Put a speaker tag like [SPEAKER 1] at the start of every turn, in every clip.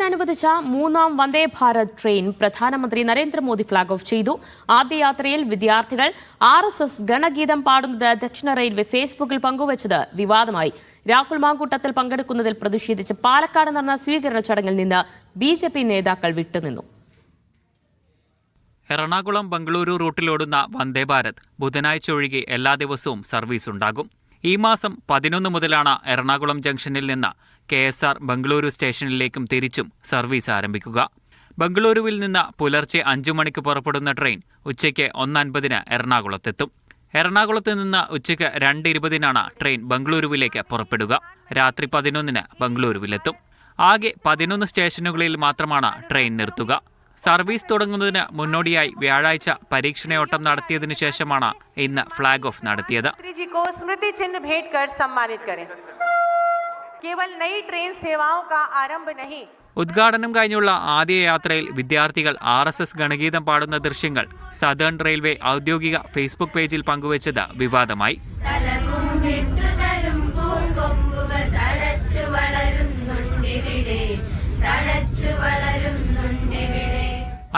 [SPEAKER 1] കേരളത്തിന് അനുവദിച്ച മൂന്നാം വന്ദേ ഭാരത് ട്രെയിൻ പ്രധാനമന്ത്രി നരേന്ദ്രമോദി ഫ്ളാഗ് ഓഫ് ചെയ്തു. ആദ്യ യാത്രയിൽ വിദ്യാർത്ഥികൾ ആർ എസ് എസ് ഗണഗീതം പാടുന്നത് ദക്ഷിണ റെയിൽവേ ഫേസ്ബുക്കിൽ പങ്കുവച്ചത് വിവാദമായി. രാഹുൽ മാങ്കൂട്ടത്തിൽ പങ്കെടുക്കുന്നതിൽ പ്രതിഷേധിച്ച് പാലക്കാട് നടന്ന സ്വീകരണ ചടങ്ങിൽ നിന്ന് ബി ജെ പി നേതാക്കൾ വിട്ടുനിന്നു.
[SPEAKER 2] എറണാകുളം ബംഗളൂരു റൂട്ടിലോടുന്ന വന്ദേ ഭാരത് ബുധനാഴ്ച ഒഴികെ എല്ലാ ദിവസവും സർവീസ് ഉണ്ടാകും. ഈ മാസം പതിനൊന്ന് മുതലാണ് എറണാകുളം ജംഗ്ഷനിൽ നിന്ന് കെ എസ് ആർ ബംഗളൂരു സ്റ്റേഷനിലേക്കും തിരിച്ചും സർവീസ് ആരംഭിക്കുക. ബംഗളൂരുവിൽ നിന്ന് പുലർച്ചെ അഞ്ചു മണിക്ക് പുറപ്പെടുന്ന ട്രെയിൻ ഉച്ചയ്ക്ക് ഒന്നൻപതിന് എറണാകുളത്തെത്തും. എറണാകുളത്ത് നിന്ന് ഉച്ചയ്ക്ക് രണ്ട് ഇരുപതിനാണ് ട്രെയിൻ ബംഗളൂരുവിലേക്ക് പുറപ്പെടുക. രാത്രി പതിനൊന്നിന് ബംഗളൂരുവിലെത്തും. ആകെ പതിനൊന്ന് സ്റ്റേഷനുകളിൽ മാത്രമാണ് ട്രെയിൻ നിർത്തുക. സർവീസ് തുടങ്ങുന്നതിന് മുന്നോടിയായി വ്യാഴാഴ്ച പരീക്ഷണയോട്ടം നടത്തിയതിനു ശേഷമാണ് ഇന്ന് ഫ്ളാഗ് ഓഫ് നടത്തിയത്.
[SPEAKER 3] കേവൽ നൈ ട്രെയിൻ സേവാവും കാ ആരംഭ നഹി
[SPEAKER 2] ഉദ്ഘാടനം കഴിഞ്ഞുള്ള ആദ്യ യാത്രയിൽ വിദ്യാർത്ഥികൾ ആർ എസ് എസ് ഗണഗീതം പാടുന്ന ദൃശ്യങ്ങൾ സദേൺ റെയിൽവേ ഔദ്യോഗിക ഫേസ്ബുക്ക് പേജിൽ പങ്കുവച്ചത് വിവാദമായി.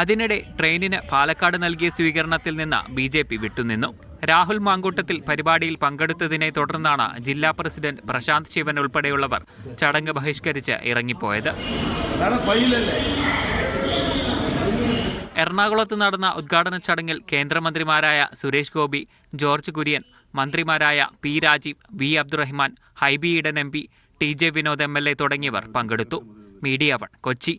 [SPEAKER 2] അതിനിടെ ട്രെയിനിന് പാലക്കാട് നൽകിയ സ്വീകരണത്തിൽ നിന്ന് ബി ജെ പി വിട്ടുനിന്നു. രാഹുൽ മാങ്കൂട്ടത്തിൽ പരിപാടിയിൽ പങ്കെടുത്തതിനെ തുടർന്നാണ് ജില്ലാ പ്രസിഡന്റ് പ്രശാന്ത് ശിവൻ ഉൾപ്പെടെയുള്ളവർ ചടങ്ങ് ബഹിഷ്കരിച്ച് ഇറങ്ങിപ്പോയത്. എറണാകുളത്ത് നടന്ന ഉദ്ഘാടന ചടങ്ങിൽ കേന്ദ്രമന്ത്രിമാരായ സുരേഷ് ഗോപി ജോർജ് കുര്യൻ മന്ത്രിമാരായ P Rajeev V Abdurahman Hibi Eden M P T J Vinod M L A തുടങ്ങിയവർ പങ്കെടുത്തു. മീഡിയ വൺ കൊച്ചി.